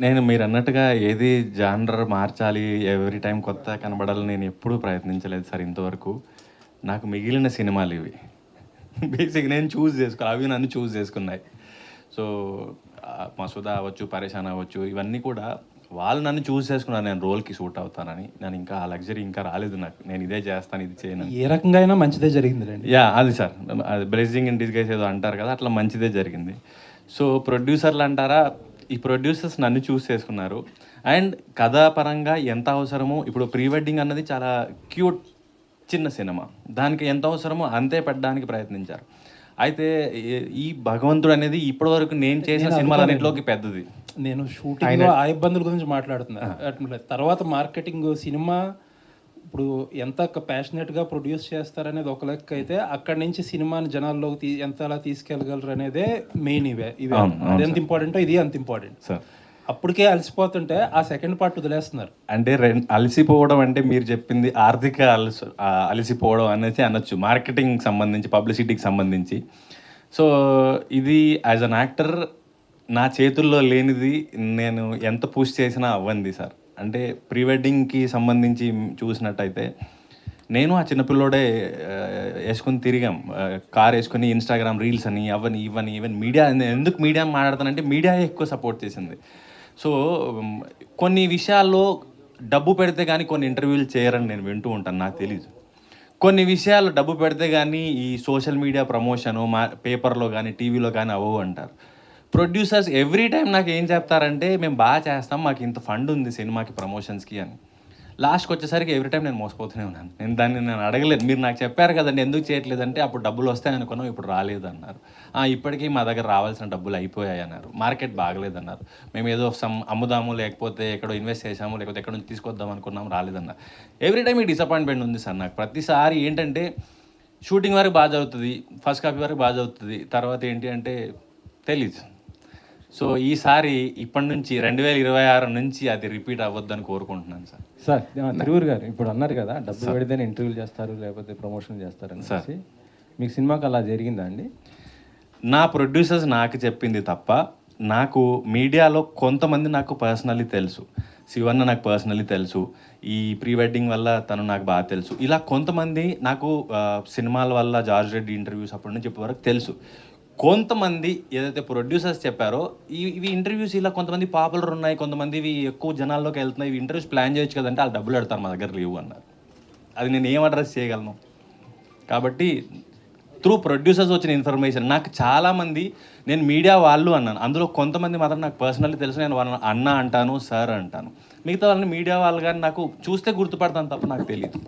నేను మీరు అన్నట్టుగా ఏది జానర్ మార్చాలి ఎవ్రీ టైం కొత్త కనబడాలని నేను ఎప్పుడూ ప్రయత్నించలేదు సార్ ఇంతవరకు. నాకు మిగిలిన సినిమాలు ఇవి. బేసిక్ నేను చూస్ చేసుకో అవి నన్ను చూస్ చేసుకున్నాయి. సో మసూద అవ్వచ్చు పరేషాన్ అవ్వచ్చు ఇవన్నీ కూడా వాళ్ళు నన్ను చూస్ చేసుకున్నారు. నేను రోల్కి సూట్ అవుతానని. నేను ఇంకా ఆ లగ్జరీ ఇంకా రాలేదు నాకు. నేను ఇదే చేస్తాను ఇది చేయను ఏ రకంగా అయినా మంచిదే జరిగిందిలేండి. యా అది సార్. అది బ్లెస్సింగ్ ఇన్ డిస్గైస్ ఏదో అంటారు కదా అట్లా మంచిదే జరిగింది. సో ప్రొడ్యూసర్లు అంటారా ఈ ప్రొడ్యూసర్స్ నన్ను చూస్ చేసుకున్నారు. అండ్ కథాపరంగా ఎంత అవసరమో ఇప్పుడు ప్రీ వెడ్డింగ్ అన్నది చాలా క్యూట్ చిన్న సినిమా. దానికి ఎంత అవసరమో అంతే పెట్టడానికి ప్రయత్నించారు. అయితే ఈ- భగవంతుడు అనేది ఇప్పటివరకు నేను చేసిన సినిమాలన్నింటిలోకి పెద్దది. నేను షూటింగ్ ఆ ఇబ్బందుల గురించి మాట్లాడుతున్నా. తర్వాత మార్కెటింగ్ సినిమా ఇప్పుడు ఎంత ప్యాషనెట్గా ప్రొడ్యూస్ చేస్తారనేది ఒక లెక్క అయితే అక్కడి నుంచి సినిమాని జనాల్లోకి తీ ఎంత అలా తీసుకెళ్ళగలరు అనేదే మెయిన్ ఇవే ఇవే అది ఎంత ఇంపార్టెంట్ ఇది అంత ఇంపార్టెంట్ సార్. అప్పటికే అలసిపోతుంటే ఆ సెకండ్ పార్ట్ వదిలేస్తున్నారు. అంటే అలసిపోవడం అంటే మీరు చెప్పింది ఆర్థిక అలసి అలసిపోవడం అనేది అనొచ్చు. మార్కెటింగ్ సంబంధించి పబ్లిసిటీకి సంబంధించి. సో ఇది యాజ్ అన్ యాక్టర్ నా చేతుల్లో లేనిది నేను ఎంత పుష్ చేసినా అవ్వంది సార్. అంటే ప్రీ వెడ్డింగ్కి సంబంధించి చూసినట్టయితే నేను ఆ చిన్నపిల్లోడే వేసుకుని వేసుకొని తిరిగాం. కార్ వేసుకొని ఇన్స్టాగ్రామ్ రీల్స్ అని అవని ఇవని ఈవెన్ మీడియా ఎందుకు మీడియా మాట్లాడతానంటే మీడియా ఎక్కువ సపోర్ట్ చేసింది. సో కొన్ని విషయాల్లో డబ్బు పెడితే కానీ కొన్ని ఇంటర్వ్యూలు చేయరని నేను వింటూ ఉంటాను నాకు తెలియదు కొన్ని విషయాలు డబ్బు పెడితే కానీ ఈ సోషల్ మీడియా ప్రమోషను మా పేపర్లో కానీ టీవీలో కానీ అవ్వవు అంటారు. ప్రొడ్యూసర్స్ ఎవ్రీ టైం నాకు ఏం చెప్తారంటే మేము బాగా చేస్తాం మాకు ఇంత ఫండ్ ఉంది సినిమాకి ప్రమోషన్స్కి అని. లాస్ట్కి వచ్చేసరికి ఎవ్రీ టైం నేను మోసపోతూనే ఉన్నాను. నేను దాన్ని నేను అడగలేదు. మీరు నాకు చెప్పారు కదండి ఎందుకు చేయట్లేదంటే అప్పుడు డబ్బులు వస్తాయి అనుకున్నాం ఇప్పుడు రాలేదు అన్నారు ఇప్పటికీ మా దగ్గర రావాల్సిన డబ్బులు అయిపోయాయి అన్నారు. మార్కెట్ బాగలేదన్నారు. మేము ఏదో సమ్ అమ్ముదాము లేకపోతే ఎక్కడో ఇన్వెస్ట్ చేసాము లేకపోతే ఎక్కడ నుంచి తీసుకొద్దాం అనుకున్నాం రాలేదన్నారు. ఎవ్రీ టైం ఈ డిసప్పాయింట్మెంట్ ఉంది సార్ నాకు. ప్రతిసారి ఏంటంటే షూటింగ్ వరకు బాగా జరుగుతుంది ఫస్ట్ కాపీ వరకు బాగా జరుగుతుంది. తర్వాత ఏంటి అంటే తెలీదు. సో ఈసారి ఇప్పటి నుంచి రెండు వేల ఇరవై ఆరు నుంచి అది రిపీట్ అవ్వద్దని కోరుకుంటున్నాను సార్. సార్ తిరువురు గారు ఇప్పుడు అన్నారు కదా డబ్బు పెడితేనే ఇంటర్వ్యూలు చేస్తారు లేకపోతే ప్రమోషన్ చేస్తారు అనేసి మీకు సినిమాకి అలా జరిగిందా అండి? నా ప్రొడ్యూసర్స్ నాకు చెప్పింది తప్ప నాకు మీడియాలో కొంతమంది నాకు పర్సనల్లీ తెలుసు. శివన్న నాకు పర్సనల్లీ తెలుసు. ఈ ప్రీ వెడ్డింగ్ వల్ల తను నాకు బాగా తెలుసు. ఇలా కొంతమంది నాకు సినిమాల వల్ల జార్జ్ రెడ్డి ఇంటర్వ్యూస్ అప్పటి నుంచి ఇప్పటి వరకు తెలుసు. కొంతమంది ఏదైతే ప్రొడ్యూసర్స్ చెప్పారో ఇవి ఇంటర్వ్యూస్ ఇలా కొంతమంది పాపులర్ ఉన్నాయి కొంతమంది ఇవి ఎక్కువ జనాల్లోకి వెళ్తున్నాయి ఇవి ఇంటర్వ్యూస్ ప్లాన్ చేయొచ్చు కదంటే వాళ్ళు డబ్బులు పెడతారు మా దగ్గర లేవు అన్నారు. అది నేను ఏం అడ్రస్ చేయగలను? కాబట్టి త్రూ ప్రొడ్యూసర్స్ వచ్చిన ఇన్ఫర్మేషన్ నాకు చాలామంది నేను మీడియా వాళ్ళు అన్నాను. అందులో కొంతమంది మాత్రం నాకు పర్సనల్లీ తెలుసు నేను వాళ్ళని అన్న అంటాను సార్ అంటాను. మిగతా వాళ్ళని మీడియా వాళ్ళు కానీ నాకు చూస్తే గుర్తుపడతాను తప్ప నాకు తెలియదు